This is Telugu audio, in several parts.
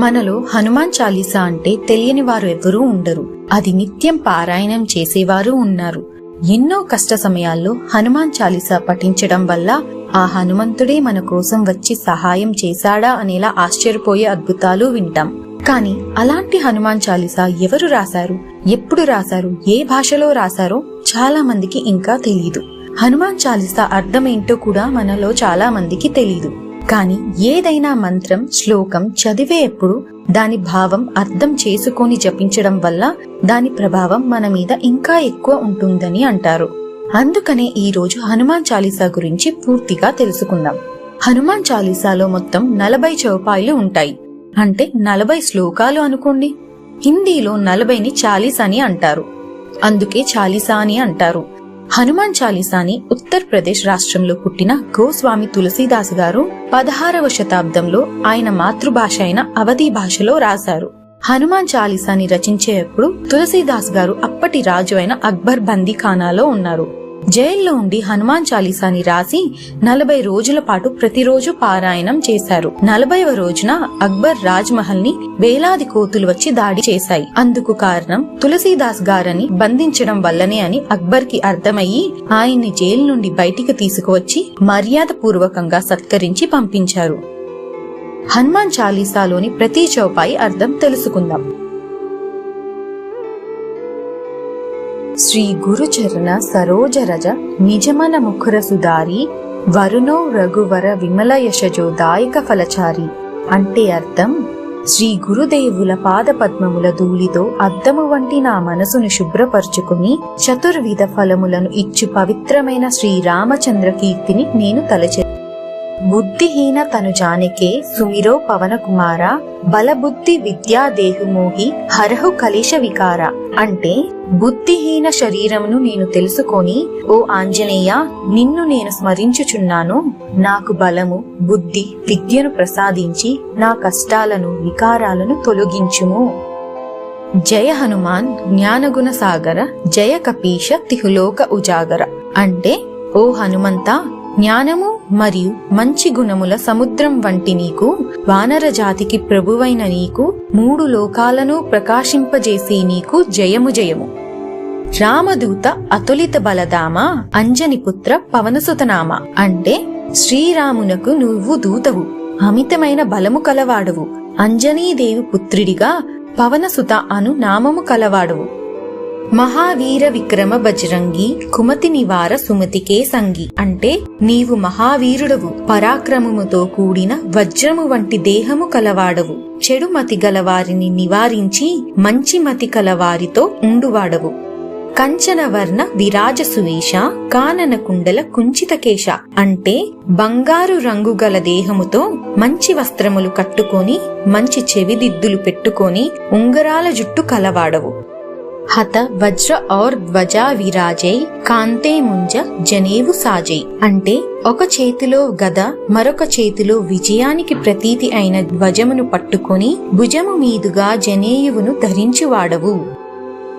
మనలో హనుమాన్ చాలీసా అంటే తెలియని వారు ఎవరూ ఉండరు. అది నిత్యం పారాయణం చేసేవారు ఉన్నారు. ఎన్నో కష్ట సమయాల్లో హనుమాన్ చాలీసా పఠించడం వల్ల ఆ హనుమంతుడే మన కోసం వచ్చి సహాయం చేశాడా అనేలా ఆశ్చర్యపోయే అద్భుతాలు వింటాం. కానీ అలాంటి హనుమాన్ చాలీసా ఎవరు రాశారు? ఎప్పుడు రాశారు? ఏ భాషలో రాశారో చాలా మందికి ఇంకా తెలియదు హనుమాన్ చాలీసా అర్థమేంటో కూడా మనలో చాలా మందికి తెలియదు కానీ ఏదైనా మంత్రం శ్లోకం చదివేప్పుడు దాని భావం అర్థం చేసుకొని జపించడం వల్ల దాని ప్రభావం మన మీద ఇంకా ఎక్కువ ఉంటుందని అంటారు. అందుకనే ఈరోజు హనుమాన్ చాలీసా గురించి పూర్తిగా తెలుసుకుందాం. హనుమాన్ చాలీసాలో మొత్తం నలభై చౌపాయిలు ఉంటాయి. అంటే నలభై శ్లోకాలు అనుకోండి. హిందీలో నలభైని చాలీస్ అని అంటారు. అందుకే చాలీసా అని అంటారు. హనుమాన్ చాలీసాని ఉత్తరప్రదేశ్ రాష్ట్రంలో పుట్టిన గోస్వామి తులసీదాస్ గారు పదహారవ శతాబ్దంలో ఆయన మాతృభాష అయిన అవధి భాషలో రాశారు. హనుమాన్ చాలీసాని రచించేటప్పుడు తులసీదాస్ గారు అప్పటి రాజు అయిన అక్బర్ బందీఖానాలో ఉన్నారు. జైల్లో ఉండి హనుమాన్ చాలీసాని రాసి నలభై రోజుల పాటు ప్రతిరోజు పారాయణం చేశారు. నలభైవ రోజున అక్బర్ రాజ్ మహల్ని వేలాది కోతులు వచ్చి దాడి చేశాయి. అందుకు కారణం తులసీదాస్ గారని బంధించడం వల్లనే అని అక్బర్కి అర్థమయ్యి ఆయన్ని జైలు నుండి బయటికి తీసుకువచ్చి మర్యాద పూర్వకంగా సత్కరించి పంపించారు. హనుమాన్ చాలీసాలోని ప్రతి చౌపాయి అర్థం తెలుసుకుందాం. శ్రీ గురుచరణ సరోజరజ నిజమన ముఖుర సుధారి వరుణో రఘువర విమల యశజో దాయక ఫలచారి. అంటే అర్థం శ్రీ గురుదేవుల పాదపద్మముల ధూళితో అద్దము వంటి నా మనసును శుభ్రపరుచుకుని చతుర్విధ ఫలములను ఇచ్చు పవిత్రమైన శ్రీ రామచంద్ర కీర్తిని నేను తలచె బుద్ధిహీన తను జానకే సుమిరో పవన కుమార బలబుద్ధి విద్యా దేహుమోహి హరహు కలిశ వికార. అంటే బుద్ధిహీన శరీరమును నేను తెలుసుకొని ఓ ఆంజనేయ నిన్ను నేను స్మరించుచున్నాను. నాకు బలము బుద్ధి విద్యను ప్రసాదించి నా కష్టాలను వికారాలను తొలగించుము. జయ హనుమాన్ జ్ఞానగుణ సాగర జయ కపీష తిహులోక ఉజాగర. అంటే ఓ హనుమంతా జ్ఞానము మరియు మంచి గుణముల సముద్రం వంటి నీకు వానర జాతికి ప్రభువైన నీకు మూడు లోకాలను ప్రకాశింపజేసే నీకు జయము జయము. రామదూత అతులిత బలదామ అంజనిపుత్ర పవనసుతనామ. అంటే శ్రీరామునకు నువ్వు దూతవు అమితమైన బలము కలవాడవు. అంజనీదేవి పుత్రుడిగా పవనసుత అను నామము కలవాడవు. మహావీర విక్రమ బజరంగి కుమతి నివార సుమతికే సంగి. అంటే నీవు మహావీరుడవు. పరాక్రమముతో కూడిన వజ్రము వంటి దేహము కలవాడవు. చెడు మతి గలవారిని నివారించి మంచి మతి కలవారితో ఉండువాడవు. కంచన వర్ణ విరాజ సువేష కానన కుండల కుంచితకేశ అంటే బంగారు రంగు గల దేహముతో మంచి వస్త్రములు కట్టుకొని మంచి చెవిదిద్దులు పెట్టుకొని ఉంగరాల జుట్టు కలవాడవు. హత వజ్ర ఔర్ ధ్వజా విరాజై కాంతే ముంజ జనేవు సాజై. అంటే ఒక చేతిలో గద మరొక చేతిలో విజయానికి ప్రతీతి అయిన ధ్వజమును పట్టుకొని భుజము మీదుగా జనేయువును ధరించువాడవు.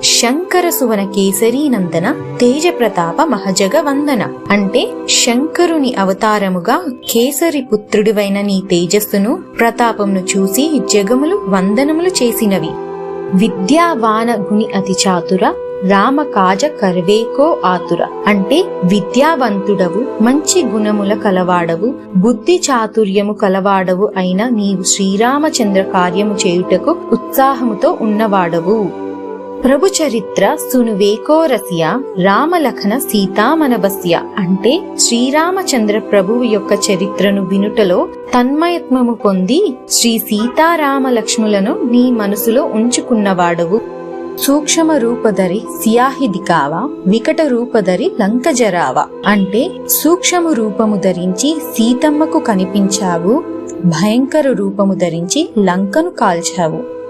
శంకర సువన కేసరీ నందన తేజ ప్రతాప మహజగ వందన. అంటే శంకరుని అవతారముగా కేసరి పుత్రుడివైన నీ తేజస్సును ప్రతాపమును చూసి జగములు వందనములు చేసినవి. విద్యావాన గుణి అతి చాతుర రామ కాజ కర్వేకో ఆతుర. అంటే విద్యావంతుడవు మంచి గుణముల కలవాడవు బుద్ధి చాతుర్యము కలవాడవు అయిన నీవు శ్రీరామచంద్ర కార్యము చేయుటకు ఉత్సాహముతో ఉన్నవాడవు. ప్రభు చరిత్ర సునువేకో రసియ రామలఖన సీతామనవస్య అంటే శ్రీరామచంద్ర ప్రభువు యొక్క చరిత్రను వినుటలో తన్మయత్వము పొంది శ్రీ సీతారామలక్ష్ములను నీ మనసులో ఉంచుకున్నవాడవు. సూక్ష్మ రూపధరి సియాహి దికావా వికట రూపధరి లంకజరావా అంటే సూక్ష్మ రూపము ధరించి సీతమ్మకు కనిపించావు భయంకర రూపము ధరించి లంకను కాల్చావు.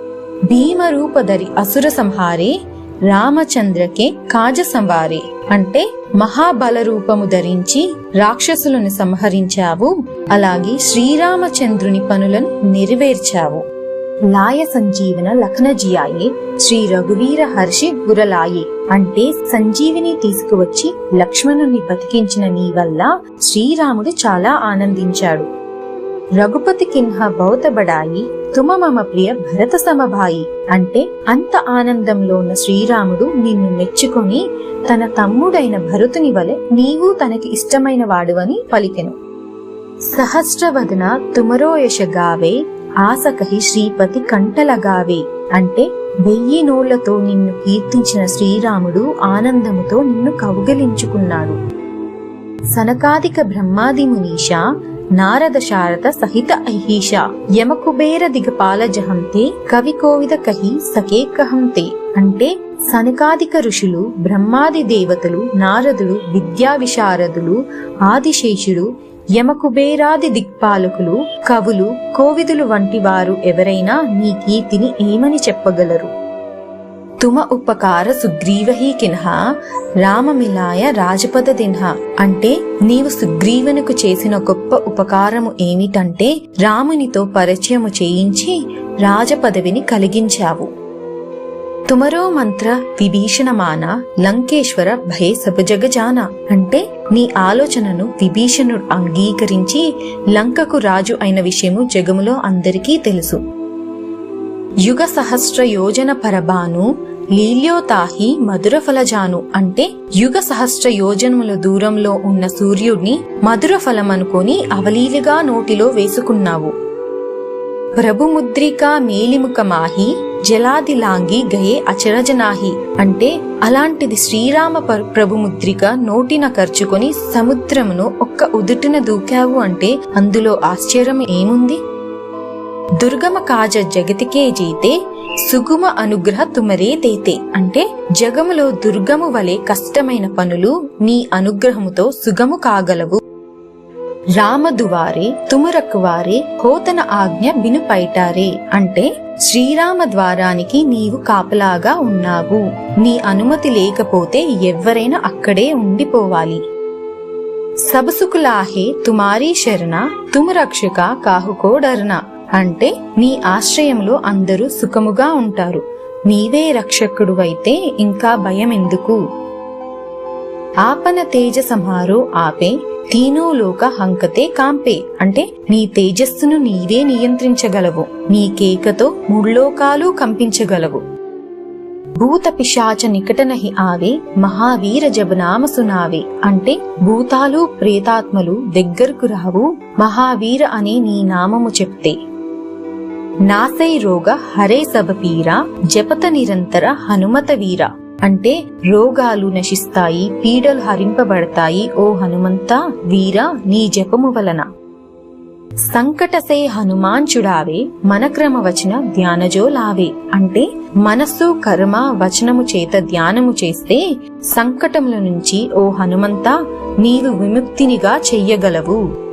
భీమరూపధరి అసుర సంహారే రామచంద్రకే కాజ సంవారే అంటే మహాబల రూపము ధరించి రాక్షసులను సంహరించావు అలాగే శ్రీరామచంద్రుని పనులను నెరవేర్చావు. లాయ సంజీవన లఖనజియాయే శ్రీ రఘువీర హర్షి గురలాయే. అంటే సంజీవిని తీసుకువచ్చి లక్ష్మణుని బతికించిన నీ వల్ల శ్రీరాముడు చాలా ఆనందించాడు. రఘుపతి కిన్హ బౌత బడాయి తుమ మమ ప్రియ భరత సమభాయి అంటే అంత ఆనందంలో ఉన్న శ్రీరాముడు నిన్ను మెచ్చుకొని తన తమ్ముడైన భరతుని వలె నీవు తనకి ఇష్టమైన వాడువని పలికెను. సహస్రవదన తుమరోయశ గావే ఆసకహి శ్రీపతి కంటలగావే అంటే వెయ్యి నోళ్ళతో నిన్ను కీర్తించిన శ్రీరాముడు ఆనందముతో నిన్ను కౌగిలించుకున్నాడు. సనకాదిక బ్రహ్మాది మునీష నారద శారద సహిత అహీష యమకుబేర దిగపాల జహంతే కవి కోవిద కహి సఖే కహంతే. అంటే సనకాదిక ఋషులు బ్రహ్మాది దేవతలు నారదుడు విద్యా విశారదులు ఆదిశేషుడు యమకుబేరాది దిక్పాలకులు కవులు కోవిదులు వంటి వారు ఎవరైనా నీ కీర్తిని ఏమని చెప్పగలరు? తుమ ఉపకార సుగ్రీవహి కిన్హా రామమిలాయ రాజపద దిన్హా అంటే నీవు సుగ్రీవునికి చేసిన గొప్ప ఉపకారము ఏమిటంటే రామునితో పరిచయము చేయించి రాజపదవిని కలిగించావు తుమరో మంత్ర విభీషణమాన లంకేశ్వర భయ సభజగజాన అంటే నీ ఆలోచనను విభీషణుడు అంగీకరించి లంకకు రాజు అయిన విషయము జగములో అందరికీ తెలుసు యుగ సహస్ర యోజన పరబాను లీల్యోతాహి మధుర ఫలజాను అంటే యుగ సహస్ర యోజనముల దూరంలో ఉన్న సూర్యుడిని మధురఫలమనుకొని అవలీలుగా నోటిలో వేసుకున్నావు. ప్రభుముద్రిక మేలిముఖమాహి జలాదిలాంగి గయే అచరజనాహి అంటే అలాంటిది శ్రీరామ ప- ప్రభుముద్రిక నోటిన ఖర్చుకొని సముద్రమును ఒక్క ఉదుటిన దూకావు అంటే అందులో ఆశ్చర్యం ఏముంది? దుర్గమ కాజ జగతికే జీతే సుగుమ అనుగ్రహ తుమరే దేతే అంటే జగములో దుర్గము వలె కష్టమైన పనులు నీ అనుగ్రహముతో సుగము కాగలవు. రామదువారే తుమరక్కువారే హోతన ఆజ్ఞ బినుపైటారే అంటే శ్రీరామ ద్వారానికి నీవు కాపలాగా ఉన్నావు. నీ అనుమతి లేకపోతే ఎవ్వరైనా అక్కడే ఉండిపోవాలి. సబసుకులాహే తుమారీ శరణ తుమ రక్షక కాహుకో అంటే నీ ఆశ్రయంలో అందరూ సుఖముగా ఉంటారు. నీవే రక్షకుడువైతే ఇంకా భయం ఎందుకు ఆపన తేజ సంహారో ఆపే తీనో లోక హంకతే కాంపే. అంటే నీ తేజస్సును నీవే నియంత్రించగలవు. నీ కేకతో ముళ్ళోకాలు కంపించగలవు. భూత పిశాచ నికటనహి ఆవే మహావీర జబనామ సునావే. అంటే భూతాలు ప్రేతాత్మలు దగ్గరకు రావు మహావీర అనే నీ నామము చెప్తే. నాసై రోగ హరే సబపీర జపత నిరంతర హనుమత వీర. అంటే రోగాలు నశిస్తాయి పీడలు హరింపబడతాయి ఓ హనుమంత వీర నీ జపము వలన. సంకటసే హనుమాంచుడావే మనక్రమ వచన ధ్యానజోలావే అంటే మనస్సు కర్మ వచనము చేత ధ్యానము చేస్తే సంకటముల నుంచి ఓ హనుమంత నీవు విముక్తినిగా చెయ్యగలవు.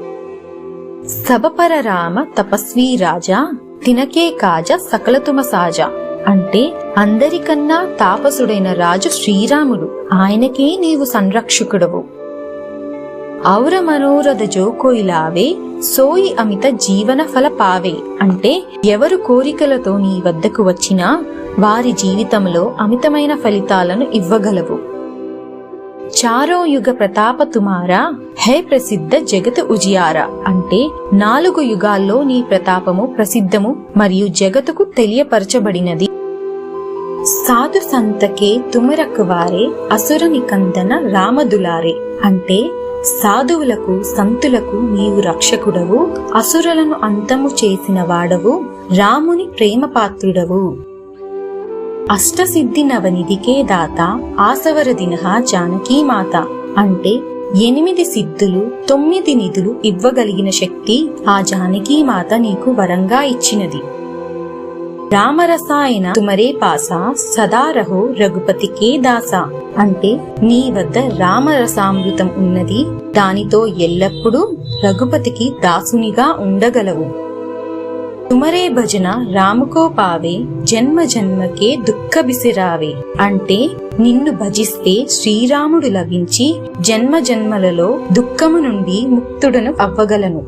సబపర రామ తపస్వీ రాజా తినకే కాజ సకలతుమ సాజ. అంటే అందరికన్నా తాపసుడైన రాజు శ్రీరాముడు ఆయనకే నీవు సంరక్షకుడవు. ఔర మనోరథ జోకోయిలావే సోయి అమిత జీవన ఫల పావే. అంటే ఎవరు కోరికలతో నీ వద్దకు వచ్చినా వారి జీవితంలో అమితమైన ఫలితాలను ఇవ్వగలవు. చారో యుగ ప్రతాప తుమారా హే ప్రసిద్ధ జగత్ ఉజియారా. అంటే నాలుగు యుగాల్లో నీ ప్రతాపము ప్రసిద్ధము మరియు జగతుకు తెలియపరచబడినది. సాధు సంతకే తుమరకువారే అసుర నికందన రామదులారే. అంటే సాధువులకు సంతులకు నీవు రక్షకుడవు అసురులను అంతము చేసిన వాడవు రాముని ప్రేమ పాత్రుడవు అష్టసిద్ధి నవనిధికే దాత ఆసవర దినహ జానకీ మాత. అంటే ఎనిమిది సిద్ధులు తొమ్మిది నిధులు ఇవ్వగలిగిన శక్తి ఆ జానకీ మాత నీకు వరంగా ఇచ్చినది. రామరసాయన తుమరే పాస సదారహో రఘుపతికే దాస. అంటే నీ వద్ద రామరసామృతం ఉన్నది దానితో ఎల్లప్పుడూ రఘుపతికి దాసునిగా ఉండగలవు. తుమరే భజన రాముకో పావే జన్మ జన్మకే దుఃఖ బిసిరావే అంటే నిన్ను భజిస్తే శ్రీరాముడు లభించి జన్మ జన్మలలో దుఃఖము నుండి ముక్తుడను అవ్వగలను.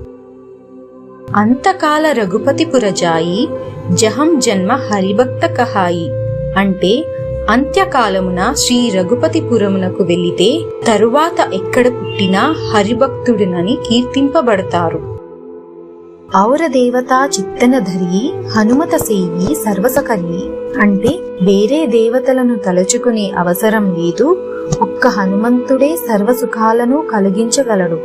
అంతకాల రఘుపతి పురజాయి జహం జన్మ హరిభక్త కహాయి అంటే అంత్యకాలమున శ్రీ రఘుపతిపురమునకు వెళితే తరువాత ఎక్కడ పుట్టినా హరిభక్తుడినని కీర్తింపబడతారు. ఔరదేవతా చిత్తనధరి హనుమత సేయి సర్వసకర్యి అంటే వేరే దేవతలను తలుచుకునే అవసరం లేదు ఒక్క హనుమంతుడే సర్వసుఖాలను కలిగించగలడు.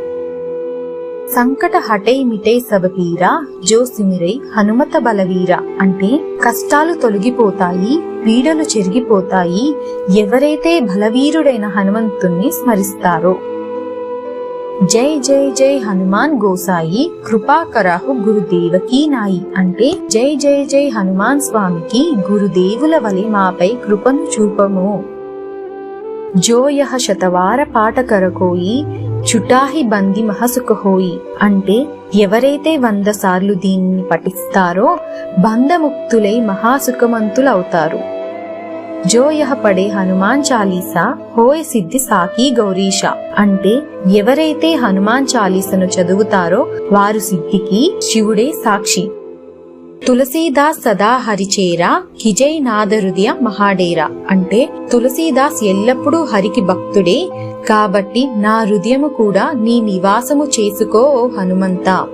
సంకట హటై మిటై సబపీరా జో సిమిరై హనుమత బలవీర. అంటే కష్టాలు తొలగిపోతాయి పీడలు చెరిగిపోతాయి ఎవరైతే బలవీరుడైన హనుమంతుణ్ణి స్మరిస్తారో. జై జై జై హనుమాన్ గోసాయి కృపాకరాహు గురుదేవకీ నాయి అంటే జై జై జై హనుమాన్ స్వామికి గురుదేవుల వలె మాపై కృపను చూపము. జోయహ శతవార పాటకరకోయి చుటాహి బంది మహసుకహోయి అంటే ఎవరైతే వంద సార్లు దీన్ని పఠిస్తారో బంధముక్తులై మహాసుఖమంతులవుతారు జోయహ పడే హనుమాన్ చాలీసా? హోయ్ సిద్ధి సాకి గౌరీష. అంటే ఎవరైతే హనుమాన్ చాలీసను చదువుతారో వారు సిద్ధికి శివుడే సాక్షి. తులసీదాస్ సదా హరిచేరా కిజై నాద హృదయ మహాడేరా. అంటే తులసీదాస్ ఎల్లప్పుడూ హరికి భక్తుడే కాబట్టి నా హృదయము కూడా నీ నివాసము చేసుకో ఓ హనుమంతా.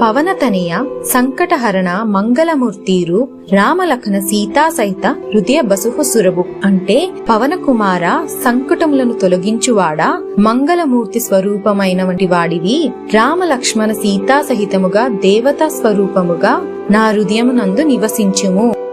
పవనతనయ సంకటహరణ మంగళమూర్తిరు రామలఖన సీతా సహిత హృదయ బసుహు సురభు. అంటే పవన కుమార సంకటములను తొలగించువాడా? మంగళమూర్తి స్వరూపమైన వంటి వాడివి. రామలక్ష్మణ సీతా సహితముగా దేవతా స్వరూపముగా నా హృదయమునందు నివసించుము.